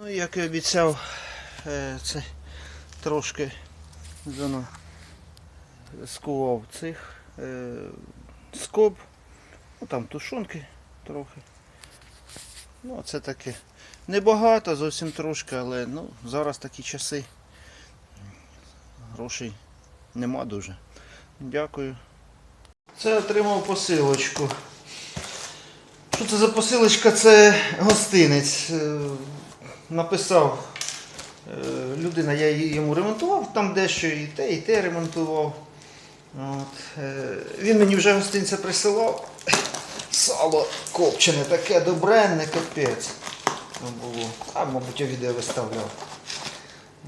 Ну, як і обіцяв, е, це трошки зоно скував цих е, скоб. Ну там тушонки трохи. Ну, це таке. Небагато, зовсім трошки, але ну, зараз такі часи. Грошей нема дуже. Дякую. Це отримав посилочку. Що це за посилочка? Це гостинець. Написав е, людина, я йому ремонтував, там дещо і те, і те ремонтував. От. е, Він мені вже гостинця присилав. Сало копчене, таке добренне, капець. Було. А, мабуть, я відео виставляв.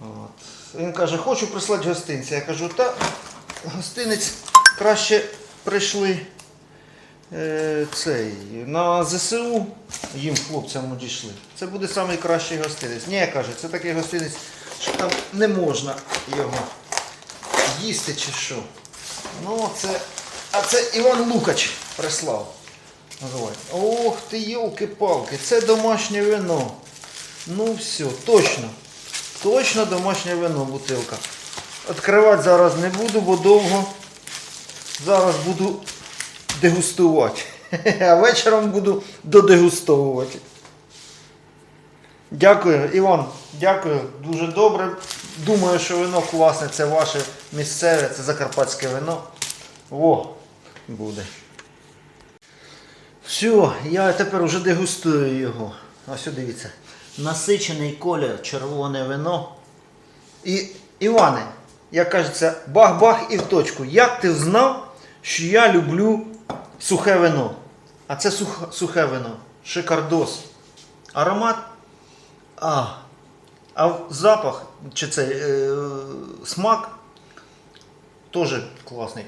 От. Він каже, хочу прислати гостинця. Я кажу, та гостинець краще прийшли е, цей, на ЗСУ їм хлопцям одійшли. Це буде найкращий гостинець. Ні, каже, це такий гостинець, що там не можна його їсти чи що. Ну, це. А це Іван Лукач прислав. Ох ти, йолки-палки, це домашнє вино. Ну все, точно. Точно домашнє вино, бутилка. Відкривати зараз не буду, бо довго. Зараз буду дегустувати. А вечором буду додегустовувати. Дякую, Іван, дякую, дуже добре. Думаю, що вино класне, це ваше місцеве, це закарпатське вино. О, буде. Все, я тепер вже дегустую його. Ось дивіться. Насичений колір, червоне вино. І, Іване, як кажеться, бах-бах і в точку. Як ти знав, що я люблю сухе вино? А це сух, сухе вино. Шикардос. Аромат. А. А запах, чи цей е, смак теж класний.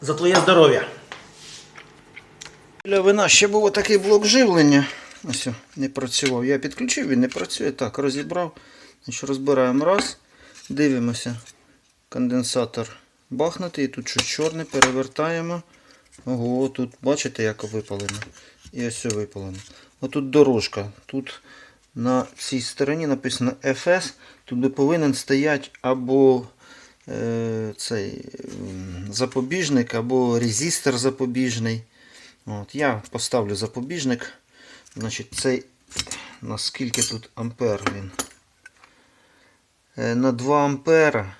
За твоє здоров'я. Для вина ще був такий блок живлення. Ось, не працював. Я підключив, він не працює. Так, розібрав. Значить, розбираємо раз. Дивимося. Конденсатор бахнутий. Тут щось чорне, перевертаємо. Ого, тут бачите, як випалено. І ось випалено. Отут дорожка. Тут на цій стороні написано FS. Тут повинен стояти або е, цей запобіжник, або резистор запобіжний. От, я поставлю запобіжник. Значить, цей наскільки тут ампер він? Е, На 2 ампера.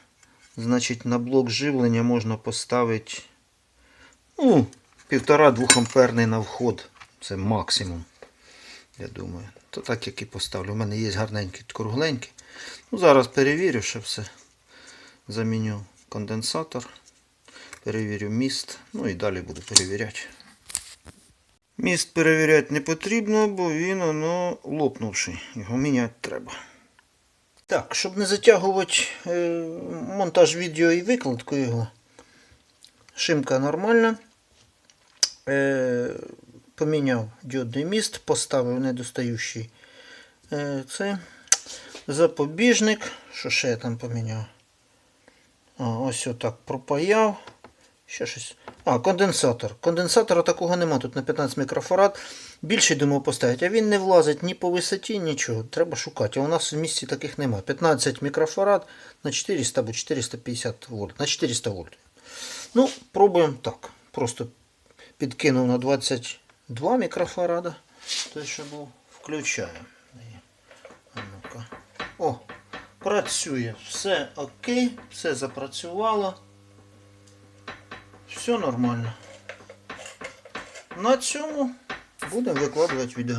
Значить, на блок живлення можна поставити ну, 1,5-2 амперний на вход. Це максимум. Я думаю. То так як і поставлю. У мене є гарненький кругленький. Ну, зараз перевірю, що все. Заміню конденсатор. Перевірю міст. Ну і далі буду перевіряти. Міст перевіряти не потрібно, бо він воно лопнувший. Його міняти треба. Так, щоб не затягувати е, монтаж відео і викладку його. Шимка нормальна. Е, поміняв діодний міст, поставив недостаючий е, це, запобіжник. Що ще я там поміняв? Ось отак пропаяв. Ще щось. А, конденсатор. Конденсатора такого нема. Тут на 15 мікрофарад. Більший думав поставити, а він не влазить ні по висоті, нічого. Треба шукати. А у нас в місті таких нема. 15 мікрофарад на 400 або 450 вольт. На 400 вольт. Ну, пробуємо так. Просто підкинув на 22 мікрофарада. Той, що був. Включаємо. О, працює. Все окей, все запрацювало. Все нормально. На цьому будемо викладувати відео.